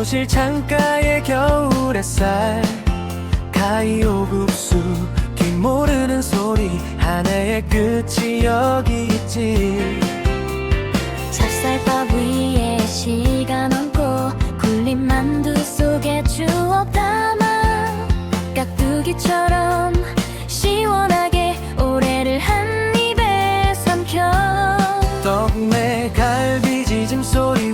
사무실 창가의 겨울 햇살 가이오국수 귀 모르는 소리 하나의 끝이 여기 있지. 찹쌀밥 위에 시간 얹고 굴린 만두 속에 추억 담아. 깍두기처럼 시원하게 오래를 한 입에 삼켜. 떡매 갈비 지짐 소리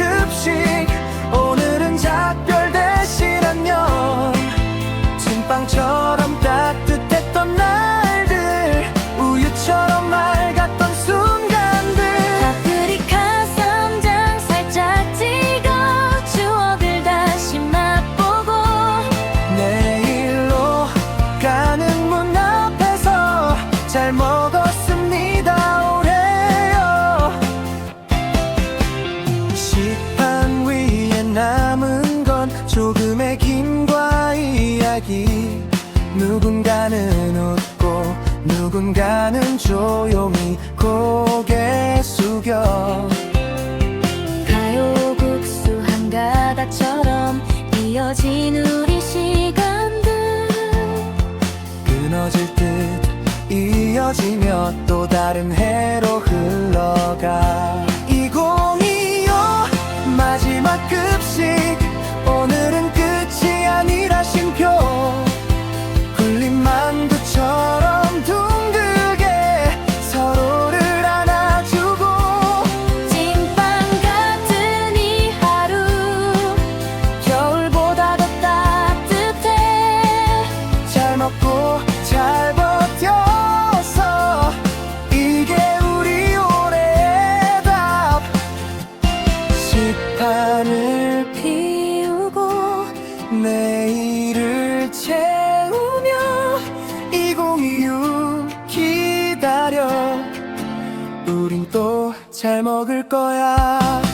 급식 조금의 김과 이야기. 누군가는 웃고 누군가는 조용히 고개 숙여. 가요국수 한 가닥처럼 이어진 우리 시간들. 끊어질 듯 이어지며 또 다른 해로 흘러가 잘 먹을 거야.